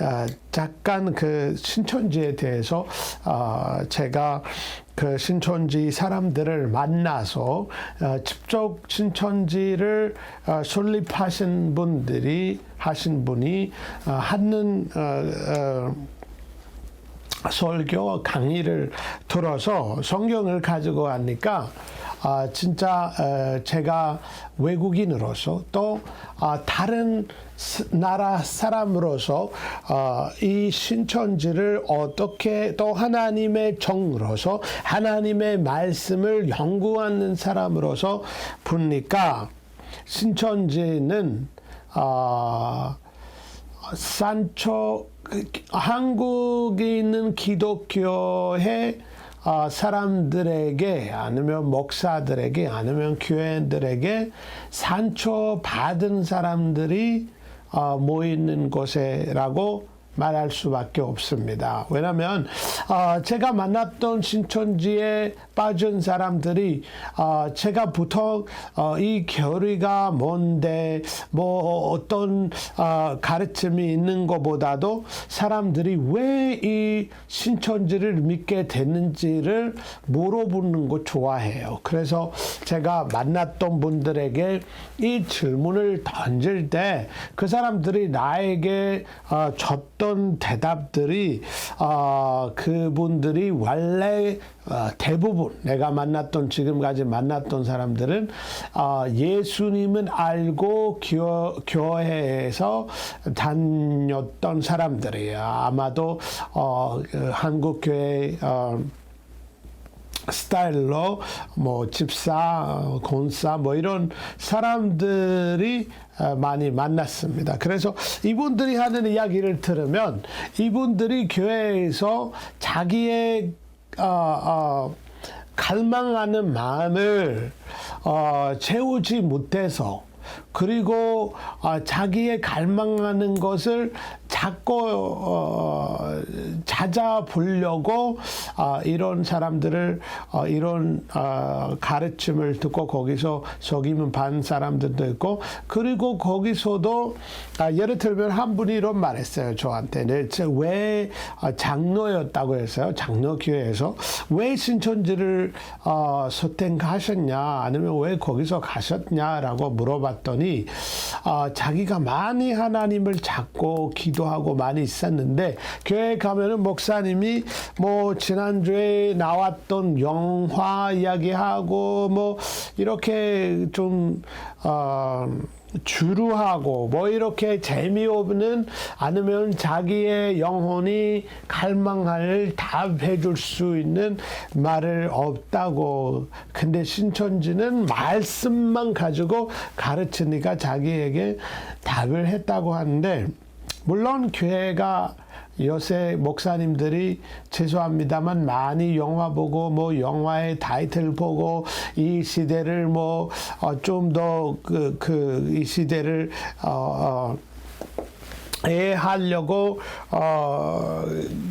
아, 잠깐 그 신천지에 대해서 아, 제가 그 신천지 사람들을 만나서 아, 직접 신천지를 아, 설립하신 분들이 하신 분이 아, 하는 어, 어, 설교 강의를 들어서 성경을 가지고 하니까 아, 진짜 어, 제가 외국인으로서 또 아, 다른 스- 나라 사람으로서 어, 이 신천지를 어떻게 또 하나님의 종으로서 하나님의 말씀을 연구하는 사람으로서 보니까? 신천지는 아, 산초 그, 한국에 있는 기독교의 아, 사람들에게 아니면 목사들에게 아니면 교회들에게 산초 받은 사람들이 아, 모이는 곳이라고 말할 수밖에 없습니다. 왜냐하면 아, 제가 만났던 신천지에 빠진 사람들이 아, 제가 보통 어, 이 교리가 뭔데 뭐 어떤 아, 가르침이 있는 것보다도 사람들이 왜 이 신천지를 믿게 됐는지를 물어보는 거 좋아해요. 그래서 제가 만났던 분들에게 이 질문을 던질 때 그 사람들이 나에게 어, 줬던 대답들이 어, 그분들이 원래 어, 대부분 내가 만났던 지금까지 만났던 사람들은 어, 예수님은 알고 교, 교회에서 다녔던 사람들이에요. 아마도 어, 그 한국 교회 어, 스타일로 뭐 집사, 어, 권사 뭐 이런 사람들이 어, 많이 만났습니다. 그래서 이분들이 하는 이야기를 들으면 이분들이 교회에서 자기의 어, 어, 갈망하는 마음을 어, 채우지 못해서 그리고 어, 자기의 갈망하는 것을 자꾸 어, 찾아보려고 어, 이런 사람들을 어, 이런 어, 가르침을 듣고 거기서 속이면 반 사람들도 있고 그리고 거기서도 아, 예를 들면 한 분이 이런 말했어요 저한테. 네, 저왜 어, 장로였다고 했어요 장로 교회에서 왜 신천지를 어, 선택하셨냐 아니면 왜 거기서 가셨냐라고 물어봤더니 어, 자기가 많이 하나님을 찾고 기도하고 많이 있었는데 교회 가면은 목사님이 뭐 지난주에 나왔던 영화 이야기하고 뭐 이렇게 좀 어, 주루하고 뭐 이렇게 재미없는 아니면 자기의 영혼이 갈망할 답해 줄 수 있는 말을 없다고. 근데 신천지는 말씀만 가지고 가르치니까 자기에게 답을 했다고 하는데 물론 교회가 요새 목사님들이 죄송합니다만 많이 영화 보고 뭐 영화의 타이틀 보고 이 시대를 뭐 좀 더 그 그 이 시대를 어, 어 하려고 어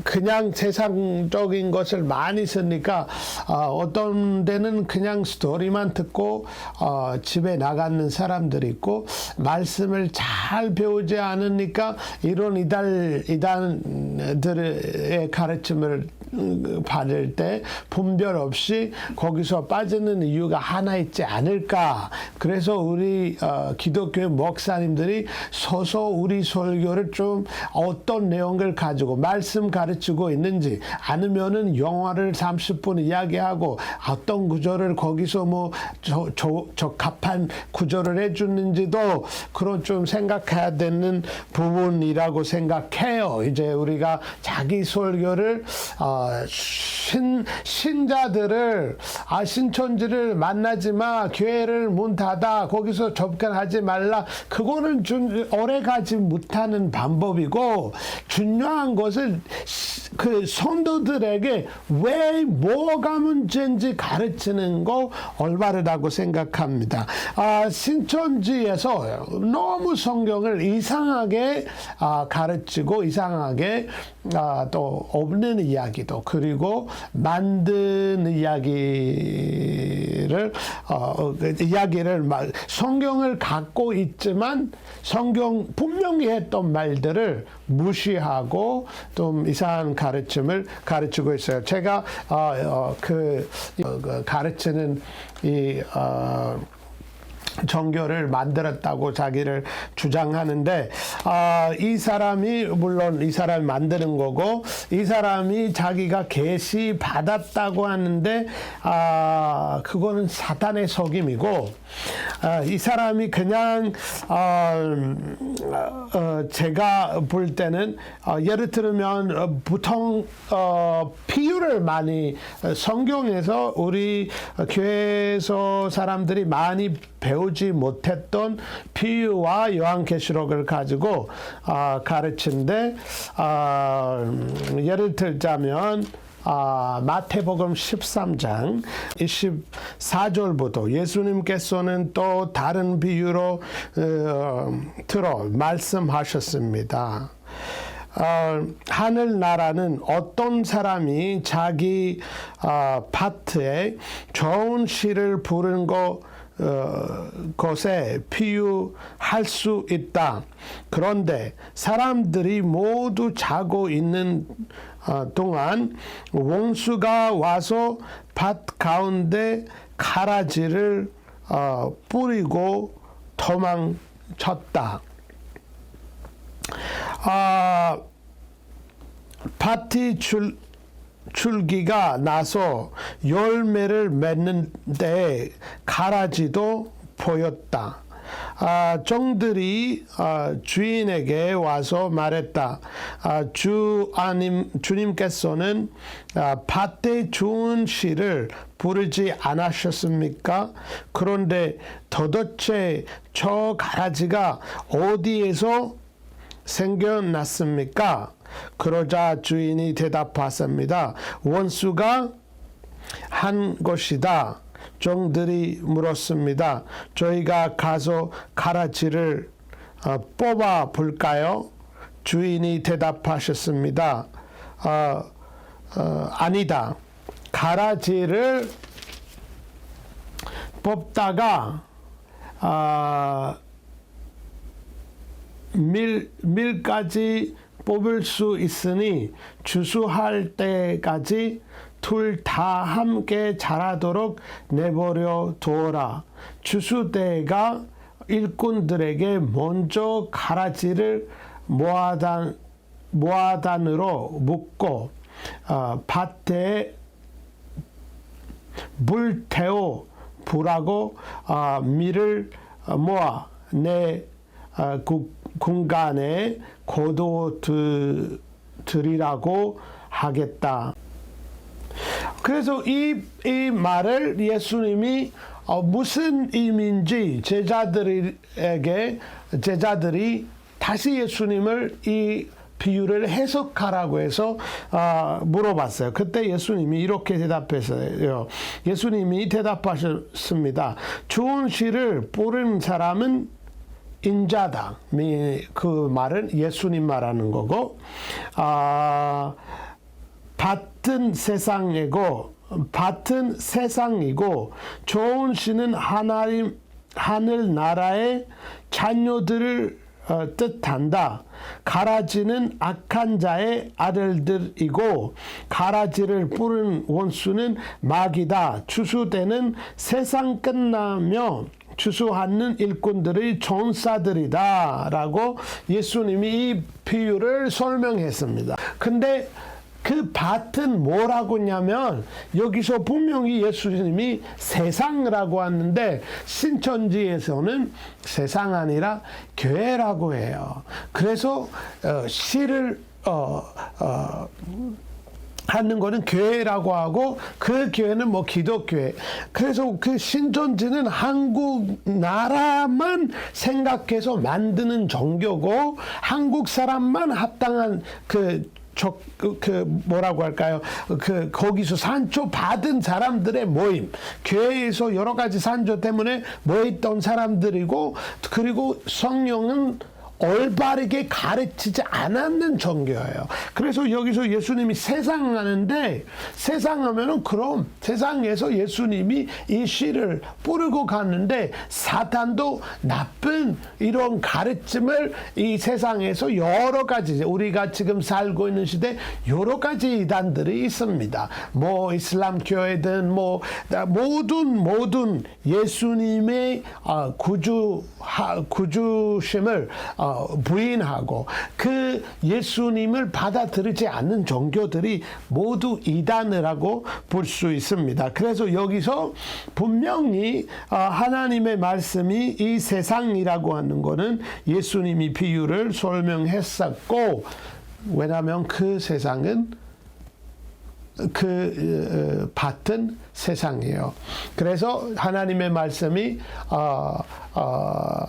그냥 세상적인 것을 많이 쓰니까 어, 어떤 데는 그냥 스토리만 듣고 어 집에 나가는 사람들이 있고 말씀을 잘 배우지 않으니까 이런 이달 이단들의 가르침을 음, 받을 때 분별 없이 거기서 빠지는 이유가 하나 있지 않을까. 그래서 우리 어, 기독교 목사님들이 서서 우리 설교를 좀 어떤 내용을 가지고 말씀 가르치고 있는지 아니면은 영화를 30분 이야기하고 어떤 구조를 거기서 뭐 저, 저, 적합한 구조를 해주는지도 그런 좀 생각해야 되는 부분이라고 생각해요. 이제 우리가 자기 설교를 어, 신, 신자들을 아 신천지를 만나지 마 교회를 문 닫아 거기서 접근하지 말라 그거는 좀 오래 가지 못하는 방법이고 중요한 시- 그 성도들에게 왜 뭐가 문제인지 가르치는 거 올바르다고 생각합니다. 아, 신천지에서 너무 성경을 이상하게 아, 가르치고 이상하게 아, 또 없는 이야기도 그리고 만든 이야기를 어, 그 이야기를 막 성경을 갖고 있지만 성경 분명히 했던 말들을 무시하고 좀 이상한 가르침을 가르치고 있어요. 제가 어, 어, 그, 어, 그 가르치는 이 어, 정교를 만들었다고 자기를 주장하는데 아, 이 사람이 물론 이 사람이 만드는 거고 이 사람이 자기가 계시 받았다고 하는데 아, 그거는 사탄의 속임이고 아, 이 사람이 그냥 어, 어, 제가 볼 때는 어, 예를 들면 어, 보통 어, 비유를 많이 어, 성경에서 우리 어, 교회에서 사람들이 많이 배우지 못했던 비유와 요한계시록을 가지고 아, 가르친데 아, 음, 예를 들자면 아, 마태복음 13장 24절부터 예수님께서는 또 다른 비유로 어, 들어 말씀하셨습니다. 어, 하늘 나라는 어떤 사람이 자기 어, 밭에 좋은 시를 부른 거 어, 것에 비유할 수 있다. 그런데 사람들이 모두 자고 있는 어, 동안 원수가 와서 밭 가운데 가라지를 어, 뿌리고 도망쳤다. 아, 밭이 줄, 줄기가 나서 열매를 맺는데 가라지도 보였다. 아, 종들이 아, 주인에게 와서 말했다. 아, 주 아님 주님께서는 아, 밭에 좋은 시를 부르지 않으셨습니까? 그런데 도대체 저 가라지가 어디에서 생겨났습니까? 그러자 주인이 대답하십니다. 원수가 한 것이다. 종들이 물었습니다. 저희가 가서 가라지를 어, 뽑아 볼까요? 주인이 대답하셨습니다. 어, 어, 아니다. 가라지를 뽑다가 아, 밀, 밀까지 뽑을 수 있으니 주수할 때까지 둘 다 함께 자라도록 내버려 두어라. 주수대가 일꾼들에게 먼저 가라지를 모아단, 모아단으로 묶고 어, 밭에 물 태워 부라고 어, 밀을 모아 내 어, 구, 공간에 고도들이라고 하겠다. 그래서 이, 이 말을 예수님이 어, 무슨 의미인지 제자들에게 제자들이 다시 예수님을 이 비유를 해석하라고 해서 어, 물어봤어요. 그때 예수님이 이렇게 대답했어요. 예수님이 대답하셨습니다. 좋은 시를 뿌린 사람은 인자다. 그 말은 예수님 말하는 거고, 아, 밭은 세상이고, 밭은 세상이고, 좋은 시는 하나님, 하늘 나라의 자녀들을 어, 뜻한다. 가라지는 악한 자의 아들들이고 가라지를 뿌린 원수는 마귀다. 추수되는 세상 끝나며 추수하는 일꾼들의 전사들이다 라고 예수님이 이 비유를 설명했습니다. 근데 그 밭은 뭐라고 했냐면 여기서 분명히 예수님이 세상이라고 하는데 신천지에서는 세상 아니라 교회라고 해요. 그래서 어, 시를 어, 어, 하는 거는 교회라고 하고 그 교회는 뭐 기독교회. 그래서 그 신천지는 한국 나라만 생각해서 만드는 종교고 한국 사람만 합당한 그 적, 그, 그 뭐라고 할까요? 그 거기서 산조 받은 사람들의 모임, 교회에서 여러 가지 산조 때문에 모였던 사람들이고 그리고 성령은 올바르게 가르치지 않았는 종교예요. 그래서 여기서 예수님이 세상 하는데 세상 하면은 그럼 세상에서 예수님이 이 씨를 뿌리고 갔는데 사탄도 나쁜 이런 가르침을 이 세상에서 여러 가지 우리가 지금 살고 있는 시대 여러 가지 이단들이 있습니다. 뭐 이슬람 교회든 뭐 모든 모든 예수님의 어, 구주 구주심을 어, 부인하고 그 예수님을 받아들이지 않는 종교들이 모두 이단이라고 볼 수 있습니다. 그래서 여기서 분명히 어, 하나님의 말씀이 이 세상이라고 하는 것은 예수님이 비유를 설명했었고 왜냐하면 그 세상은 그 어, 같은 세상이에요. 그래서 하나님의 말씀이 어, 어,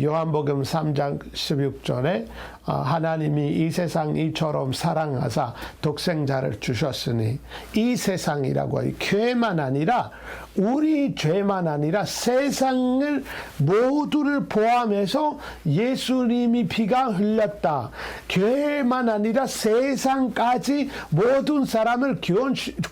요한복음 3장 16절에 어, 하나님이 이 세상 이처럼 사랑하사 독생자를 주셨으니 이 세상이라고 해 교회만 아니라 우리 죄만 아니라 세상을 모두를 포함해서 예수님이 피가 흘렸다. 교회만 아니라 세상까지 모든 사람을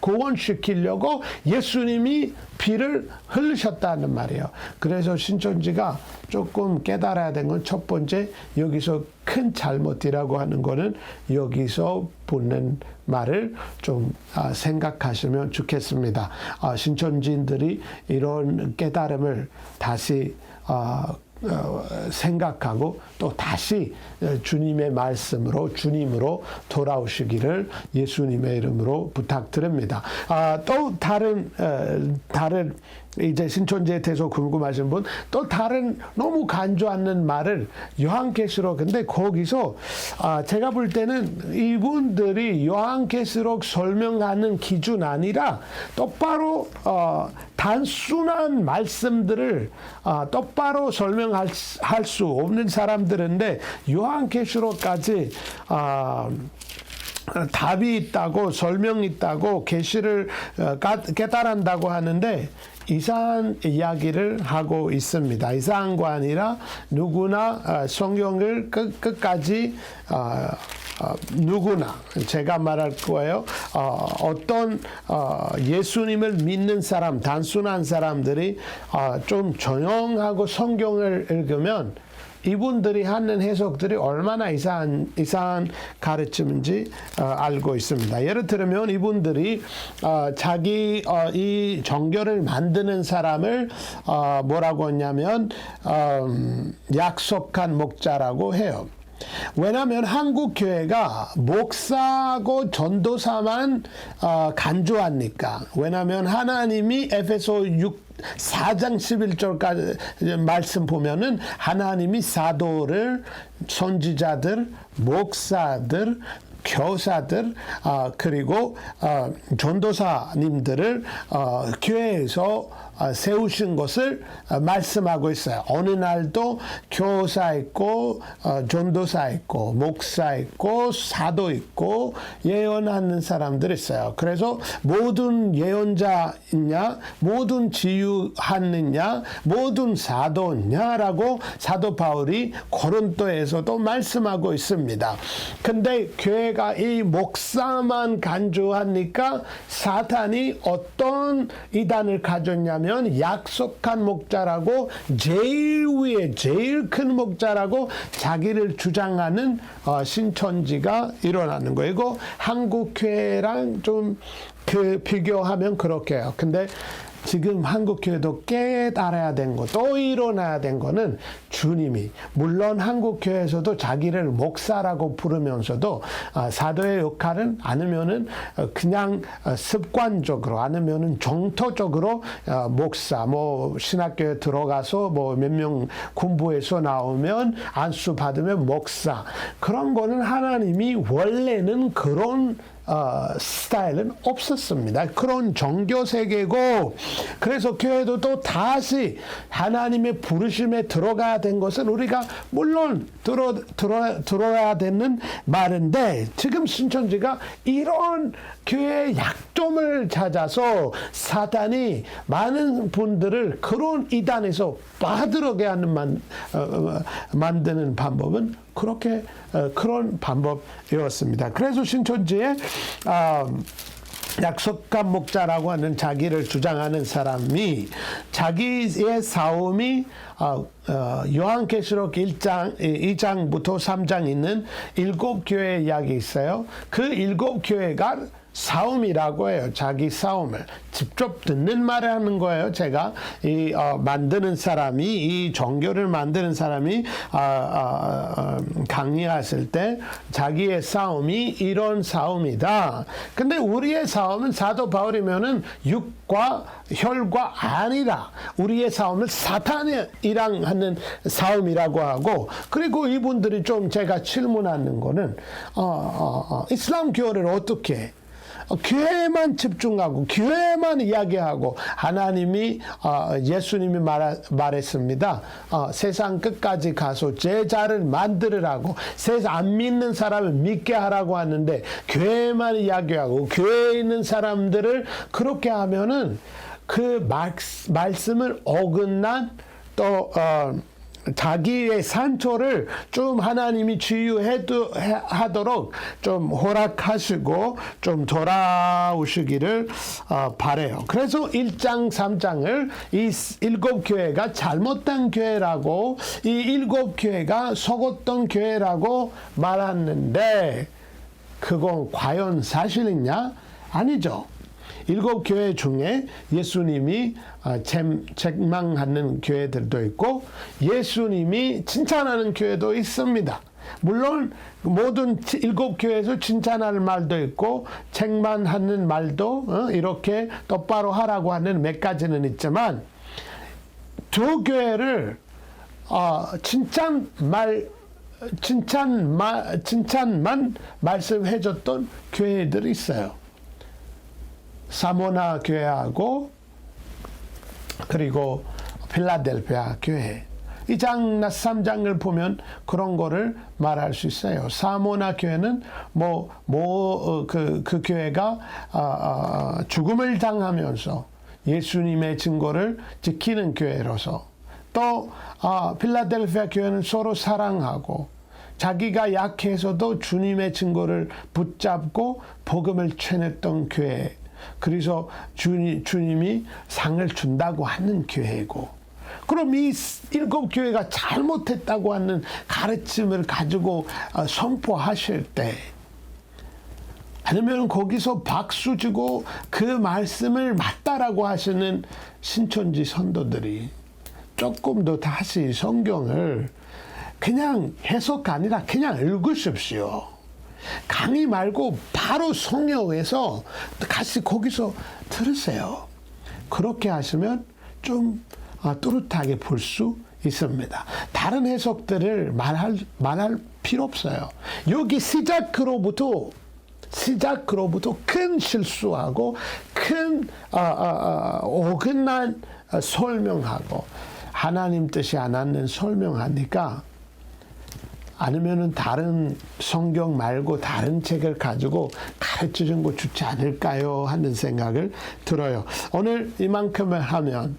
구원시키려고 예수님이 피를 흘리셨다는 말이에요. 그래서 신천지가 조금 깨달아야 되는 건첫 번째 여기서 큰 잘못이라고 하는 거는 여기서 붙는 말을 좀 아, 생각하시면 좋겠습니다. 아, 신천지인들이 이런 깨달음을 다시 아, 어, 생각하고 또 다시 주님의 말씀으로 주님으로 돌아오시기를 예수님의 이름으로 부탁드립니다. 아, 또 다른 어, 다른 이제 신천지에 대해서 궁금하신 분 또 다른 너무 간주하는 말을 요한계시록 근데 거기서 아, 제가 볼 때는 이분들이 요한계시록 설명하는 기준 아니라 똑바로 어, 단순한 말씀들을 어, 똑바로 설명할 수 없는 사람 들인데 요한계시록까지 어, 답이 있다고 설명이 있다고 계시를 어, 깨달은다고 하는데 이상한 이야기를 하고 있습니다. 이상한 거 아니라 누구나 어, 성경을 끝, 끝까지 어, 어, 누구나 제가 말할 거예요. 어, 어떤 어, 예수님을 믿는 사람, 단순한 사람들이 어, 좀 조용하고 성경을 읽으면 이분들이 하는 해석들이 얼마나 이상한, 이상한 가르침인지 어, 알고 있습니다. 예를 들면 이분들이 어, 자기 어, 이 정교를 만드는 사람을 어, 뭐라고 했냐면 음, 약속한 목자라고 해요. 왜냐하면 한국 교회가 목사고 전도사만 어, 간주하니까. 왜냐하면 하나님이 에페소 6 4장 11절까지 말씀 보면은 하나님이 사도를 선지자들, 목사들, 교사들 어, 그리고 어, 전도사님들을 어, 교회에서 어, 세우신 것을 어, 말씀하고 있어요. 어느 날도 교사 있고 어, 전도사 있고 목사 있고 사도 있고 예언하는 사람들 있어요. 그래서 모든 예언자 있냐, 모든 지유하느냐, 모든 사도냐라고 사도 바울이 고린도에서도 말씀하고 있습니다. 근데 교회가 이 목사만 간주하니까 사탄이 어떤 이단을 가졌냐면 뭐냐면 약속한 목자라고 제일 위에 제일 큰 목자라고 자기를 주장하는 어, 신천지가 일어나는 거예요. 이거 한국 교회랑 좀 그 비교하면 그렇게 해요. 근데 지금 한국 교회도 깨달아야 된 거, 또 일어나야 된 거는 주님이. 물론 한국 교회에서도 자기를 목사라고 부르면서도 아, 사도의 역할은 아니면은 어, 그냥 어, 습관적으로 아니면은 정토적으로 어, 목사 뭐 신학교에 들어가서 뭐 몇명 공부해서 나오면 안수 받으면 목사. 그런 거는 하나님이 원래는 그런 어, 스타일은 없었습니다. 그런 종교 세계고 그래서 교회도 또 다시 하나님의 부르심에 들어가야 된 것은 우리가 물론 들어 들어 들어야 되는 말인데 지금 신천지가 이런 교회의 약점을 찾아서 사단이 많은 분들을 그런 이단에서 빠들어게 하는 만, 어, 어, 만드는 방법은 그렇게 어, 그런 방법이었습니다. 그래서 신천지에 아, 약속한 목자라고 하는 자기를 주장하는 사람이 자기의 싸움이 어, 어, 요한계시록 1장, 2장부터 3장 있는 일곱 교회 이야기 있어요. 그 일곱 교회가 싸움이라고 해요. 자기 싸움을 직접 듣는 말을 하는 거예요. 제가 이 어, 만드는 사람이 이 종교를 만드는 사람이 아, 아, 아, 강의했을 때 자기의 싸움이 이런 싸움이다. 근데 우리의 싸움은 사도 바울이면은 육과 혈과 아니라 우리의 싸움을 사탄이랑 하는 싸움이라고 하고 그리고 이분들이 좀 제가 질문하는 거는 어, 어, 어, 이슬람 교회를 어떻게 해? 어, 교회만 집중하고 교회만 이야기하고 하나님이 어, 예수님이 말, 말했습니다. 어, 세상 끝까지 가서 제자를 만들으라고 세상 안 믿는 사람을 믿게 하라고 하는데 교회만 이야기하고 교회에 있는 사람들을 그렇게 하면은 그 말, 말씀을 어긋난 또 어, 자기의 산초를 좀 하나님이 치유하도록 좀 허락하시고 좀 돌아오시기를 어, 바래요. 그래서 1장, 3장을 이 일곱 교회가 잘못된 교회라고 이 일곱 교회가 속었던 교회라고 말하는데 그건 과연 사실이냐? 아니죠. 일곱 교회 중에 예수님이 아, 책망하는 교회들도 있고 예수님이 칭찬하는 교회도 있습니다. 물론 모든 일곱 교회에서 칭찬할 말도 있고 책망하는 말도 어, 이렇게 똑바로 하라고 하는 몇 가지는 있지만 두 교회를 어, 칭찬 말 칭찬 말 칭찬만 말씀해줬던 교회들이 있어요. 사모나 교회하고 그리고 필라델피아 교회. 2장나 3장을 보면 그런 거를 말할 수 있어요. 사모나 교회는 뭐, 뭐, 그, 그 교회가, 아, 아, 죽음을 당하면서 예수님의 증거를 지키는 교회로서 또, 아, 필라델피아 교회는 서로 사랑하고 자기가 약해서도 주님의 증거를 붙잡고 복음을 전했던 교회. 그래서 주님, 주님이 상을 준다고 하는 교회고, 그럼 이 일곱 교회가 잘못했다고 하는 가르침을 가지고 어, 선포하실 때, 아니면 거기서 박수 주고 그 말씀을 맞다라고 하시는 신천지 선도들이 조금 더 다시 성경을 그냥 해석 아니라 그냥 읽으십시오. 강의 말고 바로 성경에서 같이 거기서 들으세요. 그렇게 하시면 좀 아, 뚜렷하게 볼 수 있습니다. 다른 해석들을 말할, 말할 필요 없어요. 여기 시작으로부터 시작으로부터 큰 실수하고 큰 어, 어, 어, 어긋난 설명하고 하나님 뜻이 안 하는 설명하니까 아니면은 다른 성경 말고 다른 책을 가지고 가르쳐 준 거 좋지 않을까요? 하는 생각을 들어요. 오늘 이만큼을 하면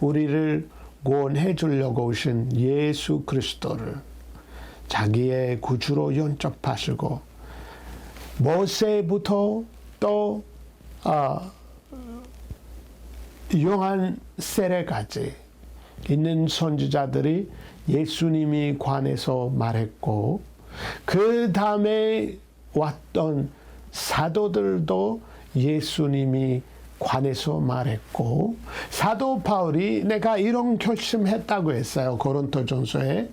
우리를 구원해 주려고 오신 예수 그리스도를 자기의 구주로 영접하시고 모세부터 또 어, 요한 세례까지 있는 선지자들이 예수님이 관해서 말했고 그 다음에 왔던 사도들도 예수님이 관해서 말했고 사도 바울이 내가 이런 결심했다고 했어요. 고린도전서에.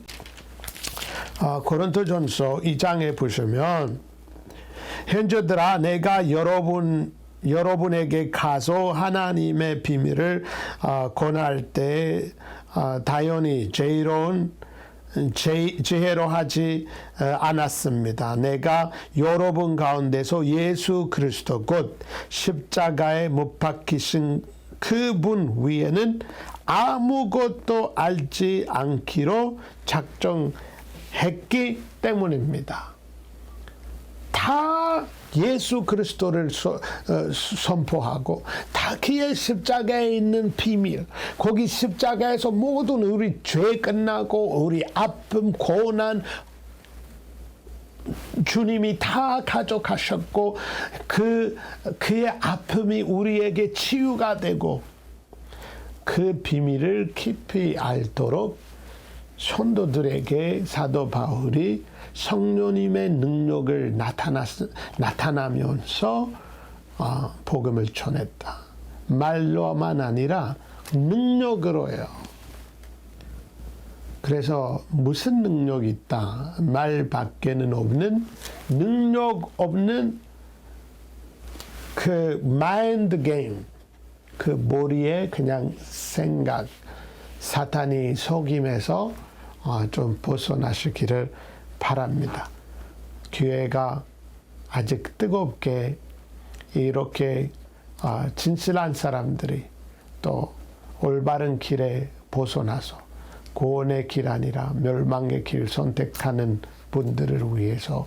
아, 고린도전서 2장에 보시면 현저들아 내가 여러분 여러분에게 가서 하나님의 비밀을 어, 권할 때 어, 당연히 제이로운 제, 지혜로 하지 어, 않았습니다. 내가 여러분 가운데서 예수 그리스도 곧 십자가에 못 박히신 그분 위에는 아무것도 알지 않기로 작정했기 때문입니다. 다 예수 그리스도를 소- 어, 선포하고 다 그의 십자가에 있는 비밀 거기 십자가에서 모든 우리 죄 끝나고 우리 아픔 고난 주님이 다 가져가셨고 그 그의 아픔이 우리에게 치유가 되고 그 비밀을 깊이 알도록 성도들에게 사도 바울이 성령님의 능력을 나타났, 나타나면서 어, 복음을 전했다. 말로만 아니라 능력으로요. 그래서 무슨 능력이 있다? 말 밖에는 없는 능력 없는 그 마인드 게임, 그 머리에 그냥 생각, 사탄이 속임에서 어, 좀 벗어나시기를 바랍니다. 교회가 아직 뜨겁게 이렇게 어, 진실한 사람들이 또 올바른 길에 벗어나서 구원의 길 아니라 멸망의 길 선택하는 분들을 위해서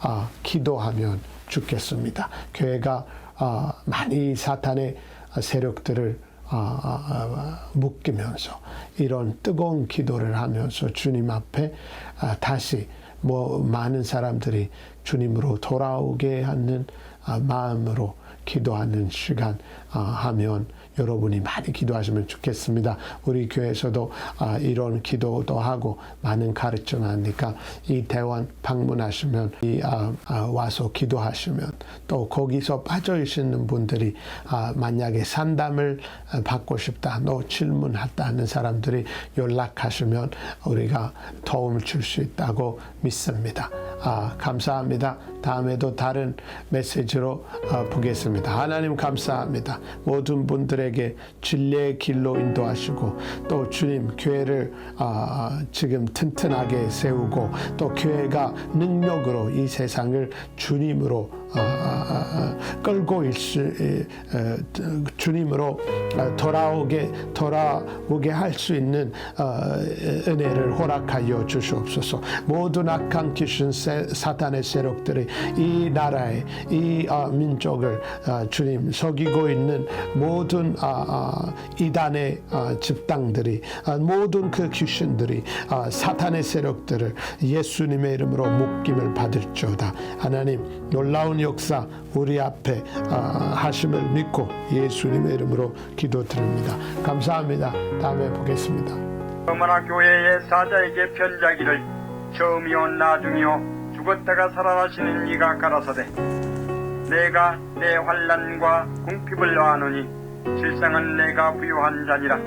아, 기도하면 좋겠습니다. 교회가 아, 많이 사탄의 세력들을 아, 아, 아, 묶이면서 이런 뜨거운 기도를 하면서 주님 앞에 아, 다시 뭐 많은 사람들이 주님으로 돌아오게 하는 아, 마음으로 기도하는 시간 아, 하면 여러분이 많이 기도하시면 좋겠습니다. 우리 교회에서도 아, 이런 기도도 하고 많은 가르쳐 놨으니까 이 대원 방문하시면 이 아, 아, 와서 기도하시면 또 거기서 빠져 있는 분들이 아, 만약에 상담을 아, 받고 싶다, 너 질문했다 하는 사람들이 연락하시면 우리가 도움을 줄 수 있다고 믿습니다. 아, 감사합니다. 다음에도 다른 메시지로 어, 보겠습니다. 하나님 감사합니다. 모든 분들에게 진리의 길로 인도하시고 또 주님 교회를 아, 지금 튼튼하게 세우고 또 교회가 능력으로 이 세상을 주님으로 끌고 일수 에, 에, 주님으로 아, 돌아오게 돌아오게 할 수 있는 어, 은혜를 허락하여 주시옵소서. 모든 악한 귀신 세- 사탄의 세력들이 이 나라에 이 아, 민족을 아, 주님 속이고 있는 모든 아, 아, 이단의 아, 집단들이 아, 모든 그 귀신들이 아, 사탄의 세력들을 예수님의 이름으로 묶임을 받을지어다. 하나님 놀라운 역사 우리 앞에 아, 하심을 믿고 예수님의 이름으로 기도드립니다. 감사합니다. 다음에 보겠습니다. 어머나 교회의 사자에게 편자기를 처음이요 나중이요 죽었다가 살아나시는 이가 가라사대 내가 내 환란과 궁핍을 아노니 실상은 내가 부유한 자니라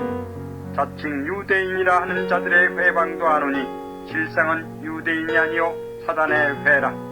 자칭 유대인이라 하는 자들의 회방도 아노니 실상은 유대인이 아니요 사단의 회라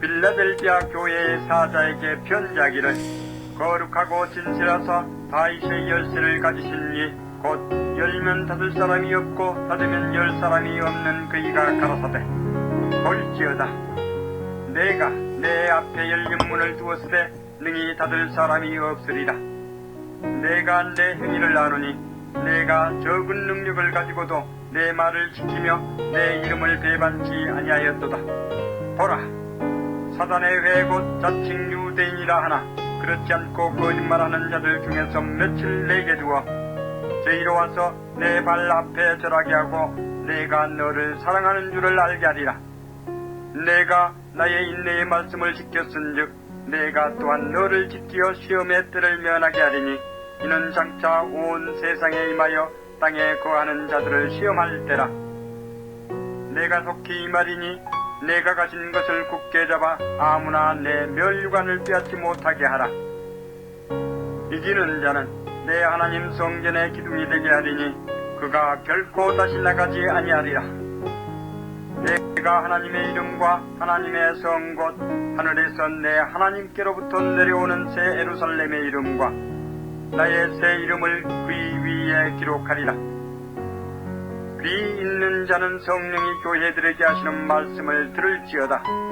빌라델비아 교회의 사자에게 편지하기를 거룩하고 진실하사 다윗의 열쇠를 가지신 이 곧 열면 닫을 사람이 없고 닫으면 열 사람이 없는 그이가 가라사대. 볼지어다. 내가 내 앞에 열린 문을 두었으되 능히 닫을 사람이 없으리라. 내가 내 행위를 아노니 내가 적은 능력을 가지고도 내 말을 지키며 내 이름을 배반치 아니하였도다. 보라 사단의 회곧 자칭 유대인이라 하나 그렇지 않고 거짓말하는 자들 중에서 며칠 내게 두어 저희로 와서 내 발 앞에 절하게 하고 내가 너를 사랑하는 줄을 알게 하리라. 내가 나의 인내의 말씀을 지켰은즉 내가 또한 너를 지키어 시험의 때를 면하게 하리니 이는 장차 온 세상에 임하여 땅에 거하는 자들을 시험할 때라. 내가 속히 이 말이니 내가 가진 것을 굳게 잡아 아무나 내 멸류관을 빼앗지 못하게 하라. 이기는 자는 내 하나님 성전의 기둥이 되게 하리니 그가 결코 다시 나가지 아니하리라. 내가 하나님의 이름과 하나님의 성곳 하늘에서 내 하나님께로부터 내려오는 새 에루살렘의 이름과 나의 새 이름을 그의 위에 기록하리라. 귀 있는 자는 성령이 교회들에게 하시는 말씀을 들을지어다.